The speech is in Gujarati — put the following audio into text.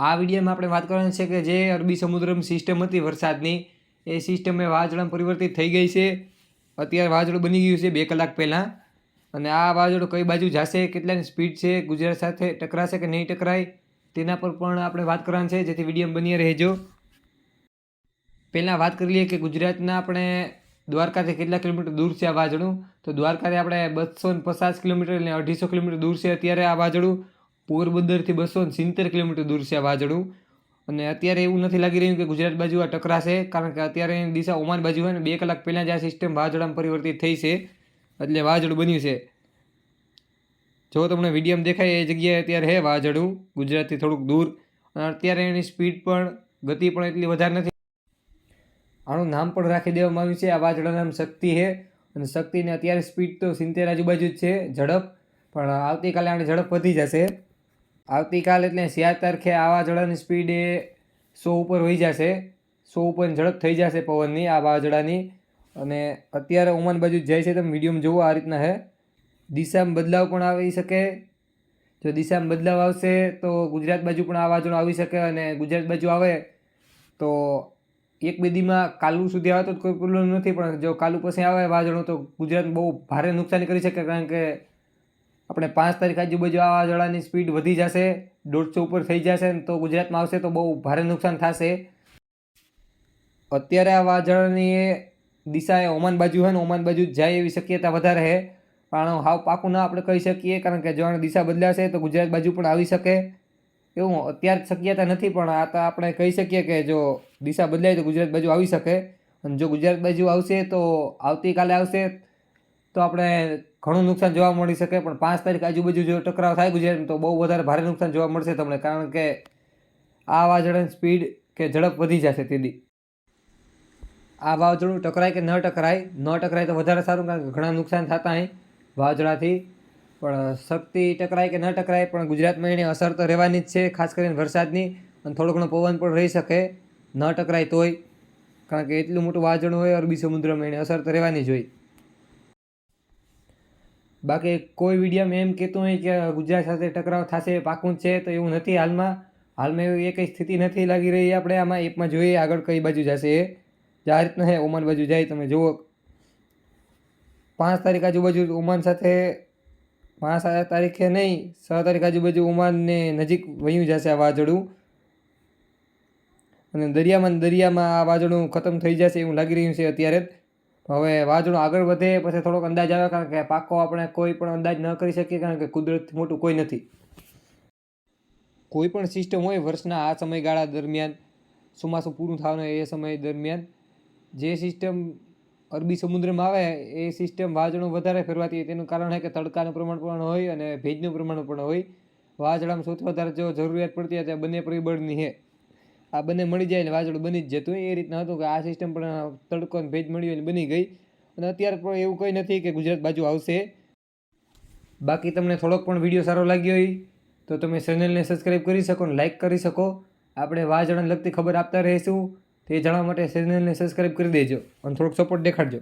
આ વિડીયોમાં આપણે વાત કરવાની છે કે જે અરબી સમુદ્રમાં સિસ્ટમ હતી વરસાદની, એ સિસ્ટમ એ વાવાઝોડામાં પરિવર્તિત થઈ ગઈ છે. અત્યારે વાવાઝોડું બની ગયું છે બે કલાક પહેલાં. અને આ વાવાઝોડું કઈ બાજુ જશે, કેટલાની સ્પીડ છે, ગુજરાત સાથે ટકરાશે કે નહીં ટકરાય, તેના પર પણ આપણે વાત કરવાની છે. જેથી વીડિયો બની રહેજો. પહેલાં વાત કરી લઈએ કે ગુજરાતના આપણે દ્વારકાથી કેટલા કિલોમીટર દૂર છે આ વાવાઝોડું? તો દ્વારકાથી આપણે બસો પચાસ કિલોમીટર અને અઢીસો કિલોમીટર દૂર છે અત્યારે આ વાવાઝોડું. પોરબંદરથી બસો ને સિત્તેર કિલોમીટર દૂર છે આ વાવાઝોડું અને અત્યારે એવું નથી લાગી રહ્યું કે ગુજરાત બાજુ આ ટકરાશે, કારણ કે અત્યારે એની દિશા ઓમાન બાજુ હોય ને, બે કલાક પહેલાં જ આ સિસ્ટમ વાવાઝોડામાં પરિવર્તિત થઈ છે. એટલે વાવાઝોડું બન્યું છે. જો તમને વિડીયમ દેખાય, એ જગ્યાએ અત્યારે હે વાવાઝોડું ગુજરાતથી થોડુંક દૂર. અને અત્યારે એની સ્પીડ પણ, ગતિ પણ એટલી વધારે નથી. આનું નામ પણ રાખી દેવામાં આવ્યું છે, આ વાવાઝોડાનું નામ શક્તિ છે અને શક્તિને અત્યારે સ્પીડ તો સિત્તેર આજુબાજુ જ છે, ઝડપ. પણ આવતીકાલે આની ઝડપ વધી જશે. આવતીકાલ એટલે ચાર તારીખે વાવાઝોડાની સ્પીડ એ સો ઉપર હોઈ જશે. સો ઉપર ઝડપ થઈ જશે પવનની આ વાવાઝોડાની. અને અત્યારે ઓમાન બાજુ જાય છે, તમે વિડીયોમાં જોવો આ રીતના છે દિશામાં બદલાવ પણ આવી શકે. જો દિશામાં બદલાવ આવશે તો ગુજરાત બાજુ પણ આ વાવાઝોડું આવી શકે અને ગુજરાત બાજુ આવે તો એક બે દીમાં કાલુ સુધી આવે તો કોઈ પ્રોબ્લેમ નથી, પણ જો કાલુ પછી આવે વાવાઝોડું તો ગુજરાત બહુ ભારે નુકસાન કરી શકે, કારણ કે આપણે પાંચ તારીખ આજુબાજુ વાવાઝોડાની સ્પીડ વધી જશે, દોઢસો ઉપર થઈ જશે ને તો ગુજરાતમાં આવશે તો બહુ ભારે નુકસાન થશે. અત્યારે આ વાવાઝોડાની દિશા એ ઓમાન બાજુ હોય ને, ઓમાન બાજુ જાય એવી શક્યતા વધારે છે. પણ હાવ પાકું ના આપણે કહી શકીએ, કારણ કે જો દિશા બદલાશે તો ગુજરાત બાજુ પણ આવી શકે. એવું અત્યારે શક્યતા નથી, પણ આ તો આપણે કહી શકીએ કે જો દિશા બદલાય તો ગુજરાત બાજુ આવી શકે. અને જો ગુજરાત બાજુ આવશે તો આવતીકાલે આવશે તો આપણે ઘણું નુકસાન જોવા મળી શકે, પણ પાંચ તારીખ આજુબાજુ જો ટકરાવ થાય ગુજરાતમાં તો બહુ વધારે ભારે નુકસાન જોવા મળશે તમને, કારણ કે આ વાવાઝોડાની સ્પીડ કે ઝડપ વધી જશે તેથી આ વાવાઝોડું ટકરાય કે ન ટકરાય ન ટકરાય તો વધારે સારું, કારણ કે ઘણા નુકસાન થતા અહીં વાવાઝોડાથી. પણ શક્તિ ટકરાય કે ન ટકરાય, પણ ગુજરાતમાં એની અસર તો રહેવાની જ છે, ખાસ કરીને વરસાદની, અને થોડો ઘણો પવન પણ રહી શકે, ન ટકરાય તોય. કારણ કે એટલું મોટું વાવાઝોડું હોય, અરબી સમુદ્રમાં એની અસર તો રહેવાની જ હોય. બાકી કોઈ વિડીયોમાં એમ કહેતું હોય કે ગુજરાત સાથે ટકરાવ થશે, પાકું છે, તો એવું નથી હાલમાં. હાલમાં એવી એ કંઈ સ્થિતિ નથી લાગી રહી આપણે. આમાં એપમાં જોઈએ, આગળ કઈ બાજુ જશે એ. આ રીતના છે ઓમાન બાજુ જાય, તમે જુઓ. પાંચ તારીખ આજુબાજુ ઓમાન સાથે, પાંચ તારીખે નહીં, છ તારીખ આજુબાજુ ઓમાનને નજીક વયું જશે આ વાજળું અને દરિયામાં દરિયામાં આ વાજળું ખતમ થઈ જશે એવું લાગી રહ્યું છે અત્યારે હવે વાજણો આગળ વધે, પછી થોડોક અંદાજ આવે, કારણ કે પાકો આપણે કોઈ પણ અંદાજ ન કરી શકીએ, કારણ કે કુદરત મોટું કોઈ નથી. કોઈ પણ સિસ્ટમ હોય વર્ષના આ સમયગાળા દરમિયાન, ચોમાસું પૂરું થવાનું એ સમય દરમિયાન, જે સિસ્ટમ અરબી સમુદ્રમાં આવે, એ સિસ્ટમ વાજણું વધારે ફેરવાતી હોય. તેનું કારણ છે કે તડકાનું પ્રમાણ પણ હોય અને ભેજનું પ્રમાણ પણ હોય. વાજળામાં સૌથી વધારે જો જરૂરિયાત પડતી હોય તે બંને પરિબળની છે આ બંને મળી જાય એટલે વાવાઝોડું બની જ જતું એ રીતના હતું કે આ સિસ્ટમ પણ તડકો ભેજ મળ્યો અને બની ગઈ. અને અત્યારે પણ એવું કંઈ નથી કે ગુજરાત બાજુ આવશે. બાકી તમને થોડોક પણ વીડિયો સારો લાગ્યો હોય તો તમે ચેનલને સબસ્ક્રાઈબ કરી શકો અને લાઇક કરી શકો. આપણે વાજળાને લગતી ખબર આપતા રહીશું. તે જાણવા માટે ચેનલને સબસ્ક્રાઈબ કરી દેજો અને થોડોક સપોર્ટ દેખાડજો.